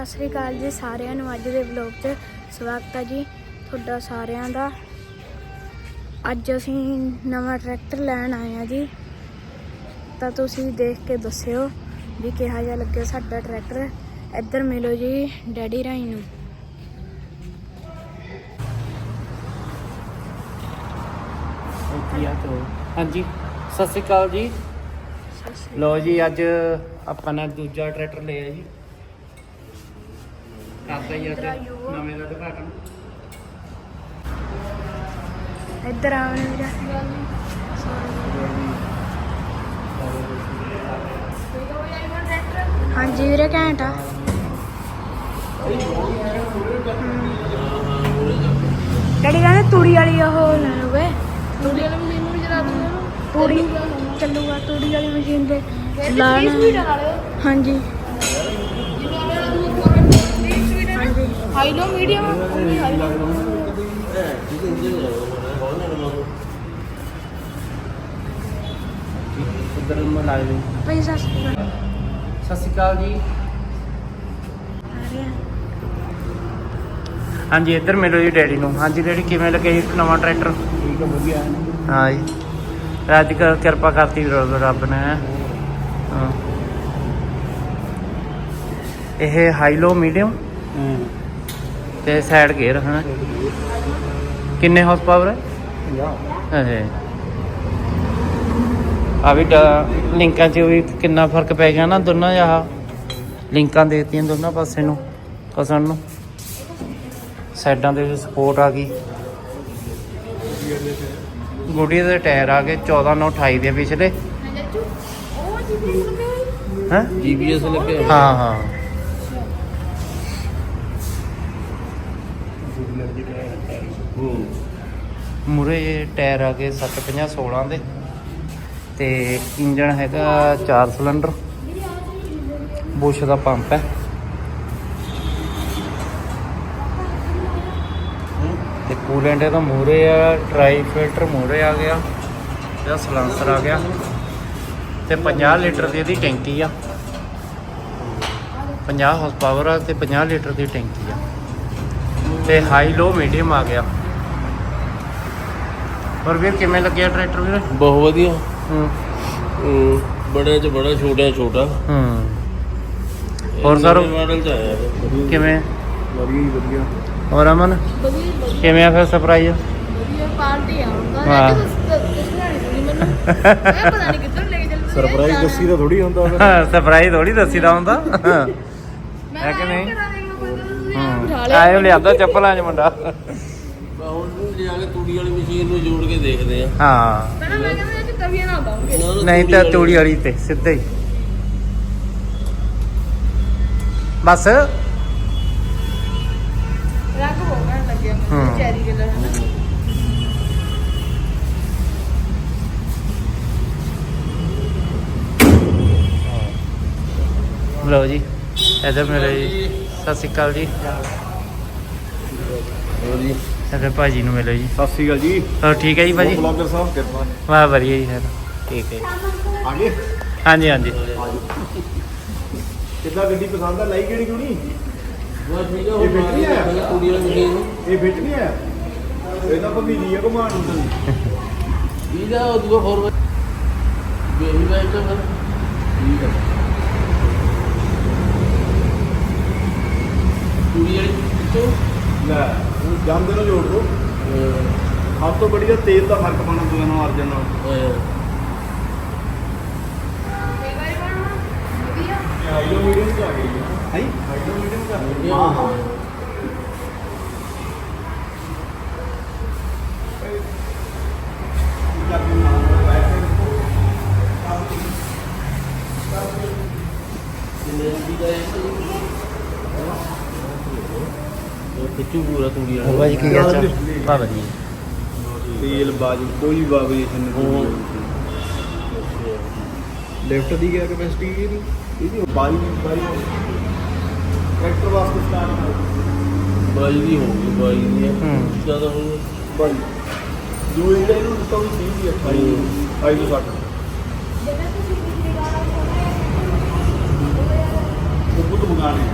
ਸਤਿ ਸ੍ਰੀ ਅਕਾਲ ਜੀ ਸਾਰਿਆਂ ਨੂੰ ਅੱਜ ਦੇ ਵਲੌਗ 'ਚ ਸਵਾਗਤ ਹੈ ਜੀ ਤੁਹਾਡਾ ਸਾਰਿਆਂ ਦਾ। ਅੱਜ ਅਸੀਂ ਨਵਾਂ ਟਰੈਕਟਰ ਲੈਣ ਆਏ ਆ ਜੀ। ਤਾਂ ਤੁਸੀਂ ਦੇਖ ਕੇ ਦੱਸਿਓ ਵੀ ਕਿਹਾ ਜਿਹਾ ਲੱਗਿਆ ਸਾਡਾ ਟਰੈਕਟਰ ਇੱਧਰ ਮਿਲੋ ਜੀ ਡੈਡੀ ਰਾਈ ਨੂੰ। ਤੋ ਹਾਂਜੀ ਸਤਿ ਸ਼੍ਰੀ ਅਕਾਲ ਜੀ। ਸਤਿ ਸ੍ਰੀ ਲੋ ਜੀ ਅੱਜ ਆਪਾਂ ਨੇ ਦੂਜਾ ਟਰੈਕਟਰ ਲਿਆ ਜੀ। ਕਰਦਾ ਹੀ ਅੱਜ ਨਵੇਂ ਦਾ ਉਦਘਾਟਨ। ਇੱਧਰ ਆਉਣ ਵੀਰਾ ਹਾਂਜੀ ਵੀਰੇ ਘੈਂਟ ਆ। ਡੈਡੀ ਕਹਿੰਦੇ ਤੂੜੀ ਵਾਲੀ ਉਹ ਲੈ ਲਵੇ ਤੂੜੀ ਵਾਲੀ ਮਸ਼ੀਨ ਨੂੰ ਚਲਾ ਤੂੜੀ ਚੱਲੂਗਾ ਤੂੜੀ ਵਾਲੀ ਮਸ਼ੀਨ ਤੇ ਲਾਣਾ। ਹਾਂਜੀ। High low medium high low ਭਾਈ ਸਤਿ ਸ਼੍ਰੀ ਅਕਾਲ। ਸਤਿ ਸ਼੍ਰੀ ਅਕਾਲ ਜੀ। ਆ ਰਹੇ। ਆ ਹਾਂਜੀ ਇੱਧਰ ਮਿਲੋ ਜੀ ਡੈਡੀ ਨੂੰ। ਹਾਂਜੀ ਡੈਡੀ ਕਿਵੇਂ ਲੱਗਿਆ ਜੀ ਨਵਾਂ ਟਰੈਕਟਰ? ਠੀਕ ਹੈ ਵਧੀਆ। ਹਾਂ ਜੀ। ਅੱਜ ਕੱਲ੍ਹ ਕਿਰਪਾ ਕਰਤੀ ਰੱਬ ਰੱਬ ਨੇ। ਹਾਂ। ਇਹ ਹਾਈ ਲੋ ਮੀਡੀਅਮ ਹਾਂ। ਤੇ ਸਾਈਡ ਗੇਅਰ ਹਨਾ? ਕਿੰਨੇ ਹਾਰਸ ਪਾਵਰ ਹੈ 50 ਇਹ ਆ ਵੀ ਲਿੰਕਾਂ 'ਚ ਵੀ ਕਿੰਨਾ ਫ਼ਰਕ ਪੈ ਗਿਆ ਨਾ ਦੋਨਾਂ ਆਹ ਲਿੰਕਾਂ ਦੇ ਦਿੱਤੀਆਂ ਦੋਨਾਂ ਪਾਸੇ ਨੂੰ ਕਸਣ ਨੂੰ। ਸਾਈਡਾਂ ਤੇ ਸਪੋਰਟ ਆ ਗਈ। ਗੁੱਡੀ ਦੇ ਟਾਇਰ ਆ ਗਏ 14 9 28 ਦੇ ਪਿਛਲੇ। ਹੈ? ਜੀਪੀਐਸ ਲੱਗਿਆ ਹਾਂ ਹਾਂ। ਹੂੰ। ਮੂਰੇ ਟਾਇਰ ਆ ਗਏ 750 16 ਦੇ। ਤੇ ਇੰਜਨ ਹੈਗਾ 4 ਸਿਲੰਡਰ। ਬੁਸ਼ ਦਾ ਪੰਪ ਹੈ। ਤੇ ਕੂਲੈਂਟ ਇਹਦਾ ਮੂਰੇ ਆ ਟਰਾਈ ਫਿਲਟਰ ਮੂਰੇ ਆ ਗਿਆ, ਇਹਦਾ ਸਲਾਂਸਰ ਆ ਗਿਆ। ਤੇ 50 ਲੀਟਰ ਦੀ ਇਹਦੀ ਟੈਂਕੀ ਆ। 50 ਹਾਰਸ ਪਾਵਰ ਆ ਤੇ 50 ਲੀਟਰ ਦੀ ਟੈਂਕੀ ਤੇ ਹਾਈ ਲੋ ਮੀਡੀਅਮ ਆ ਗਿਆ। ਹੋਰ ਵੀਰ ਕਿਵੇਂ ਲੱਗਿਆ ਟਰੈਕਟਰ ਵੀਰ? ਬਹੁਤ ਵਧੀਆ। ਹੂੰ। ਹੂੰ ਬੜੇ ਚ ਬੜਾ ਛੋਟਾ ਛੋਟਾ। ਹੂੰ। ਹੋਰ ਸਰ? ਮਾਡਲ ਚ ਆਇਆ। ਕਿਵੇਂ? ਵਧੀਆ ਹੀ ਵਧੀਆ। ਹੋਰ ਅਮਨ? ਕਿਵੇਂ ਆ ਫਿਰ ਸਰਪ੍ਰਾਈਜ਼ ਵਧੀਆ ਪਾਰਟੀ ਆ। ਪਤਾ ਨਹੀਂ ਕਿੱਧਰ ਲੈ ਚੱਲ ਸਰਪ੍ਰਾਈਜ਼ ਦੱਸੀ ਤਾਂ ਥੋੜੀ ਹੁੰਦਾ ਸਰਪ੍ਰਾਈਜ਼ ਥੋੜੀ ਦੱਸੀਦਾ ਹੁੰਦਾ। ਹੈ ਕਿ ਨਹੀਂ? ਹੂੰ ਆਇਓ ਲਿਆਦਾ ਚੱਪਲਾਂ 'ਚ ਮੁੰਡਾ। ਹੁਣ ਜਾ ਕੇ ਤੂੜੀ ਵਾਲੀ ਮਸ਼ੀਨ ਨੂੰ ਜੋੜ ਕੇ ਦੇਖਦੇ ਆ। ਹਾਂ। ਪਹਿਲਾਂ ਮੈਂ ਕਹਿੰਦਾ ਇਹ ਚ ਤਵੀਆਂ ਨਾ ਦਊਂਗੇ ਨਹੀਂ ਤਾਂ ਤੂੜੀ ਵਾਲੀ ਤੇ ਸਿੱਧਾ ਹੀ। ਬਸ। ਰੱਖ ਹੋ ਗਿਆ ਲੱਗਿਆ ਹੂੰ। ਮੈਨੂੰ ਚੈਰੀ ਕਲਰ। ਹੈ ਨਾ ਲਓ ਜੀ ਇੱਧਰ ਮੇਰੇ ਜੀ ਸਤਿ ਸ਼੍ਰੀ ਅਕਾਲ ਜੀ। ਹੋਰ ਜੀ। ਭਾਜੀ ਨੂੰ ਮਿਲੋ ਜੀ। ਸਤਿ ਸ਼੍ਰੀ ਅਕਾਲ ਜੀ। ਹੋਰ ਠੀਕ ਹੈ ਜੀ ਭਾਜੀ? ਬਲੌਗਰ ਸਾਹਿਬ ਕਿਰਪਾ ਵਾਹ ਵਧੀਆ ਜੀ ਸਰ ਠੀਕ ਹੈ ਆ ਗਏ ਹਾਂਜੀ ਹਾਂਜੀ। ਕਿੱਦਾਂ ਗੱਡੀ ਪਸੰਦ ਆ? ਲਾਈ ਕਿਹੜੀ ਕਿਉਣੀ ਬਸ ਠੀਕ ਆ ਇਹ ਬੈਟਰੀ ਆ? ਤੂੜੀ ਵਾਲੀ ਮਸ਼ੀਨ ਨੂੰ। ਇਹ ਫਿੱਟ ਨਹੀਂ ਆ ਇਹ ਤਾਂ ਭੰਮੀਲੀ ਆ ਘੁਮਾਣ ਨੂੰ ਤੈਨੂੰ ਇਹਦਾ ਉਹ ਦੂਆ ਫੋਰਵਰਡ ਬੇਬੀ ਬਾਈਕ ਤਾਂ ਫਿਰ। ਠੀਕ ਆ ਤੂੜੀ ਵਾਲੀ ਤੋਂ ਲੈ। ਜਾਂਦੇ ਨੂੰ ਜੋੜ ਦੋ ਸਭ ਤੋਂ ਬੜੀ ਤੇਲ ਦਾ ਫ਼ਰਕ ਪਾਉਣਾ ਦੋਨਾਂ ਨੂੰ ਅਰਜਨ ਨਾਲ। ਹਾਈਡਰੋ ਮੀਡੀਅਮ ਚ ਆ ਗਈ ਹੈ। ਹੈ? ਹਾਈਡਰੋ ਮੀਡੀਅਮ ਚ ਆ ਗਈ ਹਾਂ ਹਾਂ ਕਿੰਨੇ ਦੀ ਦਾ ਇਹ ਕਿਚੂ ਪੂਰਾ ਤੂੜੀ ਵਾਲਾ ਭਾਜੀ ਕੀ ਹਾਲ ਚਾਲ ਵਾਹ ਵਧੀਆ। ਤੇਲ ਬਾਜੀ ਕੋਈ ਵਾਈਬ੍ਰੇਸ਼ਨ ਨਹੀਂ ਲੈਫਟ ਦੀ ਗਿਆ ਕੈਪੈਸਿਟੀ ਇਹਦੀ? ਇਹਦੀ 22 22 ਟਰੈਕਟਰ ਵਾਸਤੇ ਸਟਾਰਟ ਬਾਈ ਦੀ ਹੋ ਗਈ ਬਾਈ ਦੀ ਆ ਹੂੰ। ਜ਼ਿਆਦਾ ਹੋ 22 ਜੋ ਇਹਦਾ ਇਹਨੂੰ ਦਿੱਤਾ ਵੀ 30 ਦੀ 28 28 ਤੋਂ 60 ਉਹ ਬੁੱਧ ਮੰਗਾਣੇ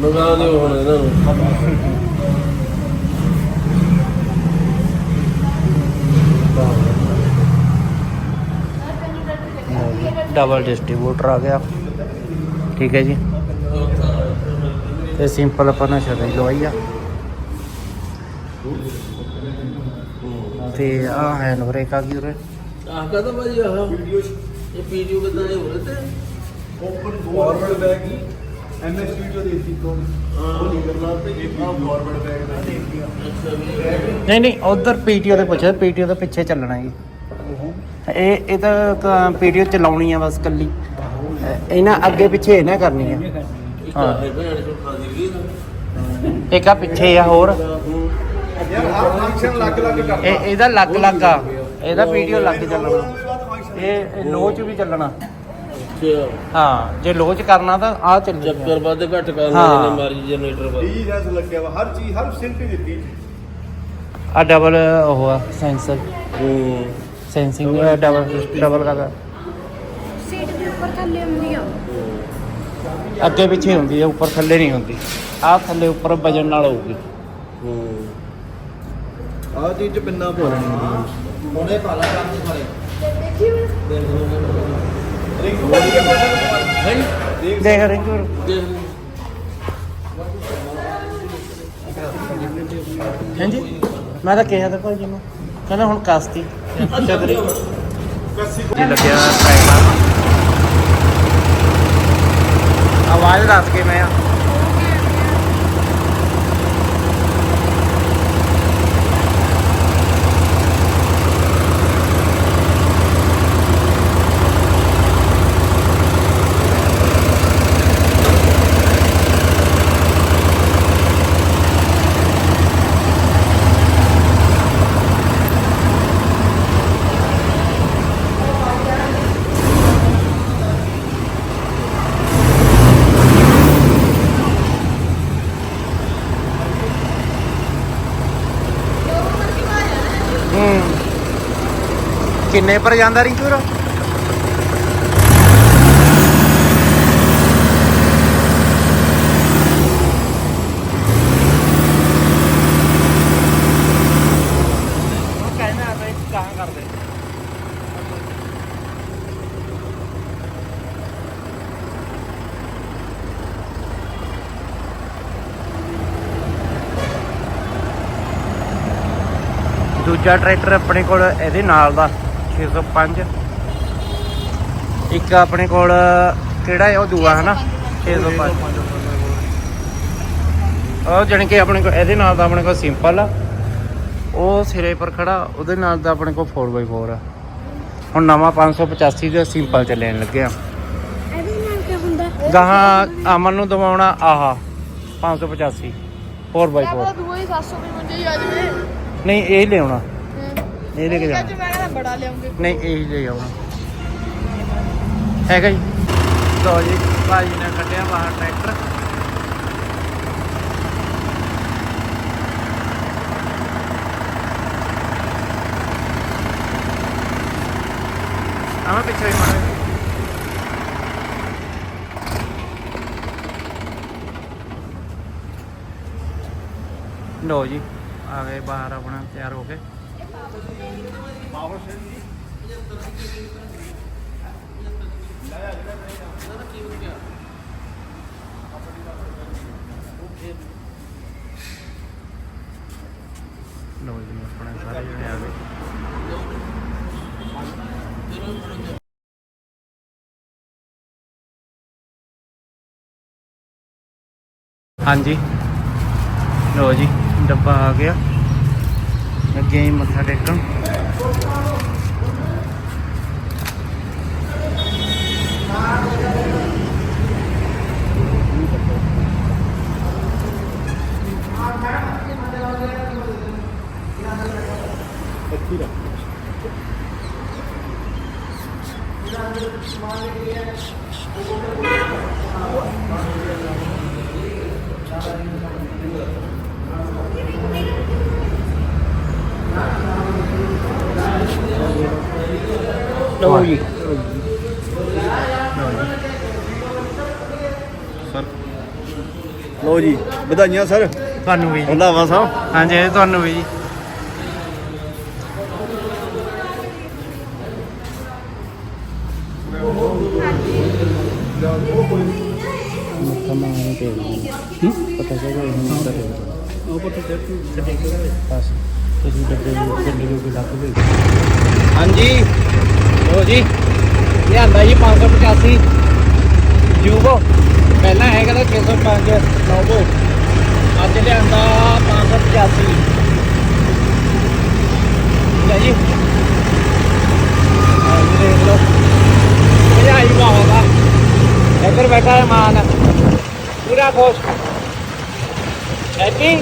ਮੰਗਾ ਦਿਓ ਹੁਣ ਇਹਨਾਂ ਨੂੰ। ਡਬਲ ਡਿਸਟ੍ਰੀਬਿਊਟਰ ਆ ਗਿਆ। ਠੀਕ ਹੈ ਜੀ। ਤੇ ਸਿੰਪਲ ਆਪਾਂ ਨੇ ਛਤਰੀ ਲਵਾਈ ਆ। ਤੇ ਆ ਹੈਂਡ ਬ੍ਰੇਕ ਆ ਗਈ ਉਰੇ। ਆਹ ਕਹਦਾ ਭਾਜੀ ਆਹ? ਇਹ ਪੀਡੀਓ ਕਿਦਾਂ ਇਹ ਹੋ ਰਹੇ ਤੇ? ਓਪਨ ਫਾਰਵਰਡ ਬੈਗ ਹੀ। ਐਮਐਸ ਵੀਡੀਓ ਦੇ ਦਿੱਤੀ ਕੋਲ ਉਹ ਨਹੀਂ ਕਰਨਾ ਤੇ ਇਹ ਆ ਫਾਰਵਰਡ ਬੈਗ ਦਾ ਨਹੀਂ ਨਹੀਂ ਉਧਰ ਪੀਟੀਓ ਦੇ ਪੁੱਛਿਆ। ਪੀਟੀਓ ਦੇ ਪਿੱਛੇ ਚੱਲਣਾ ਜੀ। ਇਹ ਇਹ ਤਾਂ ਪੀਟੀਓ ਚਲਾਉਣੀ ਆ ਬਸ ਕੱਲੀ ਇਹ- ਇਹਨਾਂ ਅੱਗੇ ਪਿੱਛੇ ਇਹ ਨਾ ਕਰਨੀ ਆ। ਇੱਕ ਹਾਂ। ਇੱਕ ਆ ਪਿੱਛੇ ਆ ਹੋਰ। ਯਾਰ ਹਰ ਫੰਕਸ਼ਨ ਅਲੱਗ ਅਲੱਗ ਕਰਦਾ ਇਹ ਇਹਦਾ ਲੱਗ ਲੱਗ ਆ। ਇਹਦਾ ਵੀਡੀਓ ਲੱਗ ਚੱਲਣਾ। ਇਹ ਲੋ ਚ ਵੀ ਚੱਲਣਾ। ਹਾਂ ਜੇ ਲੋ ਚ ਕਰਨਾ ਤਾਂ ਆ ਚੱਲ ਚੱਕਰ ਵੱਧ ਘੱਟ ਕਰਨਾ ਹਾਂ। ਜਿੰਨੇ ਮਰਜ਼ੀ ਜਨਰੇਟਰ ਵੱਧ। ਡੀ ਰੈਸ ਲੱਗਿਆ ਵਾ ਹਰ ਚੀਜ਼ ਹਰ ਫੈਸਿਲਿਟੀ ਦਿੱਤੀ। ਆ ਡਬਲ ਉਹ ਆ ਸੈਂਸਰ ਹੂੰ। ਸੈਂਸਿੰਗ ਡਬਲ ਡਬਲ ਕਰਦਾ ਸੀਟ ਦੇ ਉੱਪਰ ਥੱਲੇ ਹੁੰਦੀ ਆ। ਅੱਗੇ ਪਿੱਛੇ ਹੁੰਦੀ ਹੈ ਉੱਪਰ ਥੱਲੇ ਨਹੀਂ ਹੁੰਦੀ। ਆ ਥੱਲੇ ਉੱਪਰ ਵਜਨ ਨਾਲ ਹੋਊਗੀ। ਚੀਜ਼ ਪਿੰਨਾ ਹੁਣੇ ਕੰਮ ਸਾਰੇ ਦੇਖੀ ਦੇਖ ਰਿੰਕੂ ਦੇਖ ਹਾਂਜੀ। ਮੈਂ ਤਾਂ ਕਿਹਾ ਤਾਂ ਭਾਜੀ ਨੂੰ। ਕਹਿੰਦਾ ਹੁਣ ਕਸਤੀ। ਚਦਰੀ ਜੀ ਲੱਗਿਆ ਟਾਈਮ ਆਵਾਜ਼ ਦੱਸ ਕੇ ਮੈਂ ਆ ਹੂੰ ਕਿੰਨੇ ਪਰ ਜਾਂਦਾ ਰਿੰਕੂ ਰ ਦੂਜਾ ਟਰੈਕਟਰ ਆਪਣੇ ਕੋਲ ਇਹਦੇ ਨਾਲ ਦਾ। 605 ਇੱਕ ਆਪਣੇ ਕੋਲ ਕਿਹੜਾ ਹੈ? ਉਹ ਦੂਆ ਹੈ ਨਾ? 605 ਉਹ ਜਾਣੀ ਕਿ ਆਪਣੇ ਕੋਲ ਇਹਦੇ ਨਾਲ ਦਾ ਆਪਣੇ ਕੋਲ ਸਿੰਪਲ ਆ। ਉਹ ਸਿਰੇ ਪਰ ਖੜਾ ਉਹਦੇ ਨਾਲ ਦਾ ਆਪਣੇ ਕੋਲ 4x4 ਆ। ਹੁਣ ਨਵਾਂ 585 ਦਾ ਸਿੰਪਲ ਚ ਲੈਣ ਲੱਗੇ ਆ ਇਹਦੇ ਨਾਲ ਕੀ ਹੁੰਦਾ? ਗਾਹਾਂ ਅਮਨ ਨੂੰ ਦਵਾਉਣਾ ਆਹ 585 4x4 ਦੂਆ ਹੀ 700 ਰੁਪਏ ਮੰਜੇ ਹੀ ਆ ਜਵੇ। ਨਹੀਂ ਇਹ ਲਿਆਉਣਾ। ਇਹ ਲੈ ਕੇ ਜਾਣਾ। ਅੱਜ ਮੈਂ ਕਹਿੰਦਾ ਬੜਾ ਲਿਆਉਂਗੇ। ਨਹੀਂ ਇਹ ਲੈ ਆਉਣਾ ਹੈਗਾ ਜੀ। ਲੋ ਜੀ ਭਾਜੀ ਨੇ ਕੱਢਿਆ ਬਾਹਰ ਟਰੈਕਟਰ। ਆਵਾਂ ਪਿੱਛੇ ਹੀ ਮਾਰੇ ਲੋ ਜੀ ਆ ਗਏ ਬਾਹਰ ਆਪਣਾ ਤਿਆਰ ਹੋ ਕੇ। ਲੋ ਜੀ ਆਪਣੇ ਸਾਰੇ ਜਣੇ ਆ ਗਏ। ਹਾਂਜੀ। ਲੋ ਜੀ ਡੱਬਾ ਆ ਗਿਆ। ਲੱਗੇ ਹੀ ਮੱਥਾ ਟੇਕਣ। ਅੱਛੀ ਰੱਖ ਲਓ ਜੀ। ਸਰ ਲਓ ਜੀ ਵਧਾਈਆਂ ਸਰ ਤੁਹਾਨੂੰ ਵੀ ਜੀ। ਰੰਧਾਵਾ ਸਾਹਿਬ। ਹਾਂਜੀ ਇਹ ਤੁਹਾਨੂੰ ਵੀ ਜੀ। ਪਤਾ ਚੱਲਿਆ ਇਹ ਕਰੇ ਉਹ ਪਤਾ ਬਸ ਤੁਸੀਂ ਡੱਬੇ ਗੱਡੀ ਦੇ ਲੱਗ ਗਏ ਹਾਂਜੀ। ਲੋ ਜੀ। ਲਿਆਂਦਾ ਜੀ 585 ਜੂਬੋ ਪਹਿਲਾਂ ਹੈਗਾ ਤਾਂ 605 ਨੋਵੋ। ਅੱਜ ਲਿਆਂਦਾ 585 ਠੀਕ ਹੈ ਜੀ। ਆਹ ਜੀ ਦੇਖ ਲਓ। ਇਹ ਆਈ ਬਹੁਤ ਇੱਧਰ ਬੈਠਾ ਹੈ ਮਾਨ। ਪੂਰਾ ਖੁਸ਼। ਹੈਪੀ?